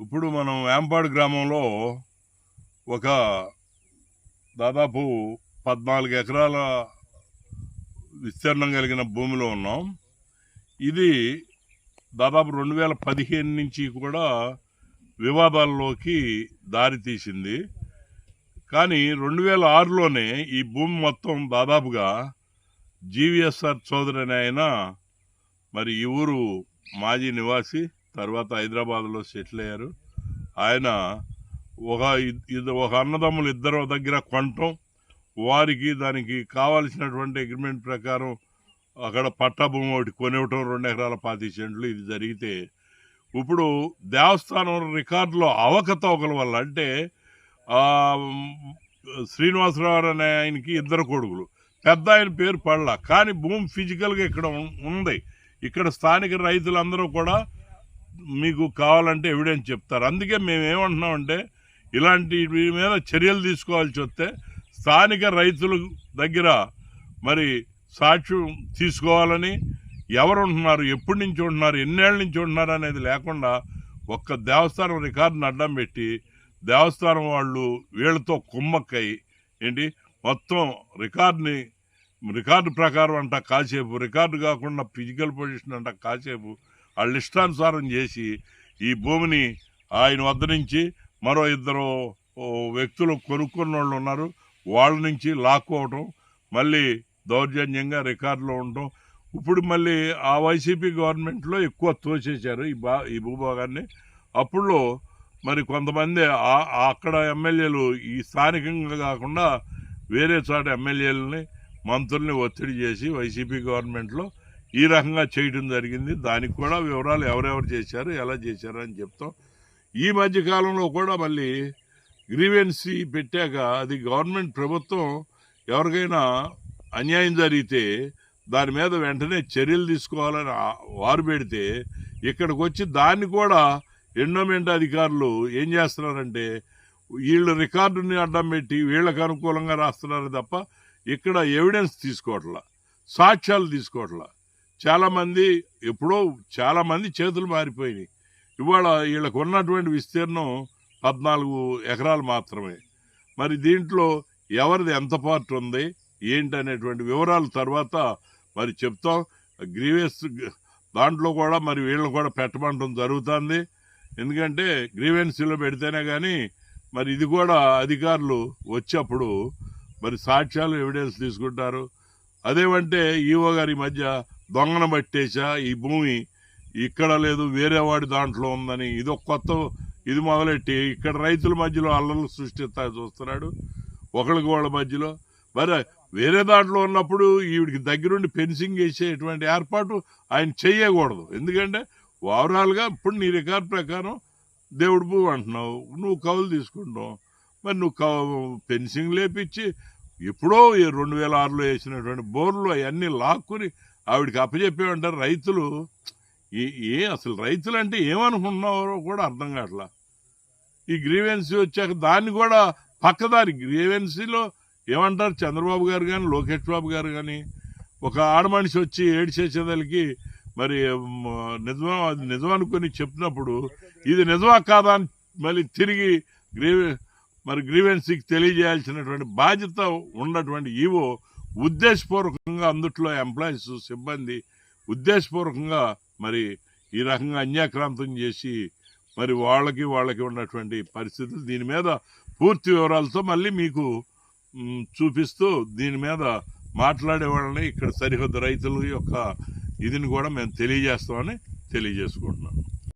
ఇప్పుడు మనం వేంపాడు గ్రామంలో ఒక దాదాపు పద్నాలుగు ఎకరాల విస్తీర్ణం కలిగిన భూమిలో ఉన్నాం. ఇది దాదాపు రెండు వేల పదిహేను నుంచి కూడా వివాదాల్లోకి దారి తీసింది. కానీ రెండు వేల ఆరులోనే ఈ భూమి మొత్తం దాదాపుగా జీవీఎస్ఆర్ చౌదరి అనే ఆయన మరి ఈ ఊరు మాజీ నివాసి తర్వాత హైదరాబాద్లో సెటిల్ అయ్యారు. ఆయన ఒక ఇది ఒక అన్నదమ్ములు ఇద్దరు దగ్గర కొనటం వారికి దానికి కావాల్సినటువంటి అగ్రిమెంట్ ప్రకారం అక్కడ పట్టా భూమి ఒకటి కొనివ్వటం రెండు ఎకరాల పాతి సెంట్లు ఇది జరిగితే ఇప్పుడు దేవస్థానం రికార్డులో అవకతవకల వల్ల అంటే శ్రీనివాసరావు అనే ఆయనకి ఇద్దరు కొడుకులు. పెద్ద ఆయన పేరు పడలా. కానీ భూమి ఫిజికల్గా ఇక్కడ ఉంది. ఇక్కడ స్థానిక రైతులందరూ కూడా మీకు కావాలంటే ఎవిడెన్స్ చెప్తారు. అందుకే మేము ఏమంటున్నామంటే ఇలాంటి వీటి మీద చర్యలు తీసుకోవాల్సి వస్తే స్థానిక రైతుల దగ్గర మరి సాక్ష్యం తీసుకోవాలని ఎవరు ఉంటున్నారు ఎప్పటి నుంచి ఉంటున్నారు ఎన్నేళ్ళ నుంచి ఉంటున్నారు అనేది లేకుండా ఒక్క దేవస్థానం రికార్డుని అడ్డం పెట్టి దేవస్థానం వాళ్ళు వీళ్ళతో కుమ్మక్కై ఏంటి మొత్తం రికార్డుని రికార్డు ప్రకారం అంట కాసేపు రికార్డు కాకుండా ఫిజికల్ పొజిషన్ అంట కాసేపు వాళ్ళు ఇష్టానుసారం చేసి ఈ భూమిని ఆయన వద్ద నుంచి మరో ఇద్దరు వ్యక్తులు కొనుక్కున్న వాళ్ళు ఉన్నారు. వాళ్ళ నుంచి లాక్కోవటం మళ్ళీ దౌర్జన్యంగా రికార్డులో ఉండటం. ఇప్పుడు మళ్ళీ ఆ వైసీపీ గవర్నమెంట్లో ఎక్కువ తోసేశారు ఈ బా ఈ భూభాగాన్ని. అప్పుడు మరి కొంతమంది ఆ అక్కడ ఎమ్మెల్యేలు ఈ స్థానికంగా కాకుండా వేరే చోట ఎమ్మెల్యేలని మంత్రుల్ని ఒత్తిడి చేసి వైసీపీ గవర్నమెంట్లో ఈ రకంగా చేయడం జరిగింది. దానికి కూడా వివరాలు ఎవరెవరు చేశారు ఎలా చేశారు అని చెప్తాం. ఈ మధ్య కాలంలో కూడా మళ్ళీ గ్రీవెన్సీ పెట్టాక అది గవర్నమెంట్ ప్రభుత్వం ఎవరికైనా అన్యాయం జరిగితే దాని మీద వెంటనే చర్యలు తీసుకోవాలని వారు పెడితే ఇక్కడికి వచ్చి దాన్ని కూడా ఎండోమెంట్ అధికారులు ఏం చేస్తున్నారంటే వీళ్ళ రికార్డుని అడ్డం పెట్టి వీళ్ళకి అనుకూలంగా రాస్తున్నారు తప్ప ఇక్కడ ఎవిడెన్స్ తీసుకోవట్లా సాక్ష్యాలు తీసుకోవట్లా. చాలామంది ఎప్పుడో చాలామంది చేతులు మారిపోయినాయి. ఇవాళ వీళ్ళకు ఉన్నటువంటి విస్తీర్ణం పద్నాలుగు ఎకరాలు మాత్రమే. మరి దీంట్లో ఎవరిది ఎంత పార్ట్ ఉంది? ఏంటి అనేటువంటి వివరాలు తర్వాత మరి చెప్తాం. గ్రీవెన్స్ దాంట్లో కూడా మరి వీళ్ళు కూడా పెట్టమంటం జరుగుతుంది. ఎందుకంటే గ్రీవెన్సీలో పెడితేనే కానీ మరి ఇది కూడా అధికారులు వచ్చేప్పుడు మరి సాక్ష్యాలు ఎవిడెన్స్ తీసుకుంటారు. అదేమంటే ఈవో గారి మధ్య దొంగన పట్టేశా ఈ భూమి ఇక్కడ లేదు వేరే వాడి దాంట్లో ఉందని. ఇది ఒక కొత్త ఇది మొదలెట్టి ఇక్కడ రైతుల మధ్యలో అల్లలు సృష్టిస్తా చూస్తున్నాడు. ఒకరికి వాళ్ళ మధ్యలో. మరి వేరే దాంట్లో ఉన్నప్పుడు ఈవిడికి దగ్గరుండి ఫెన్సింగ్ వేసేటువంటి ఏర్పాటు ఆయన చేయకూడదు ఎందుకంటే ఓవరాల్గా ఇప్పుడు నీ రికార్డ్ ప్రకారం దేవుడు భూమి అంటున్నావు నువ్వు కవులు తీసుకుంటావు మరి నువ్వు కవు ఫెన్సింగ్ లేపించి ఎప్పుడో ఈ రెండు వేల ఆరులో వేసినటువంటి బోర్లు అవన్నీ లాక్కుని ఆవిడకి అప్పచెప్పేమంటారు రైతులు. ఏ- ఏ అసలు రైతులు అంటే ఏమనుకుంటున్నారో కూడా అర్థం కావట్లా. ఈ గ్రీవెన్సీ వచ్చాక దాన్ని కూడా పక్కదారి గ్రీవెన్సీలో ఏమంటారు చంద్రబాబు గారు కానీ లోకేష్ బాబు గారు కానీ ఒక ఆడమనిషి వచ్చి ఏడు మరి నిజం నిజమా అది నిజం అనుకొని చెప్పినప్పుడు ఇది నిజమా కాదా అని మళ్ళీ తిరిగి గ్రీవె మరి గ్రీవెన్సీకి తెలియజేయాల్సినటువంటి బాధ్యత ఉన్నటువంటి ఈవో ఉద్దేశపూర్వకంగా అందుట్లో ఎంప్లాయీస్ సిబ్బంది ఉద్దేశపూర్వకంగా మరి ఈ రకంగా అన్యాక్రాంతం చేసి మరి వాళ్ళకి వాళ్ళకి ఉన్నటువంటి పరిస్థితులు దీని మీద పూర్తి వివరాలతో మళ్ళీ మీకు చూపిస్తూ దీని మీద మాట్లాడే వాళ్ళని ఇక్కడ సరిహద్దు రైతుల యొక్క ఇదిని కూడా మేము తెలియజేస్తామని తెలియజేసుకుంటున్నాం.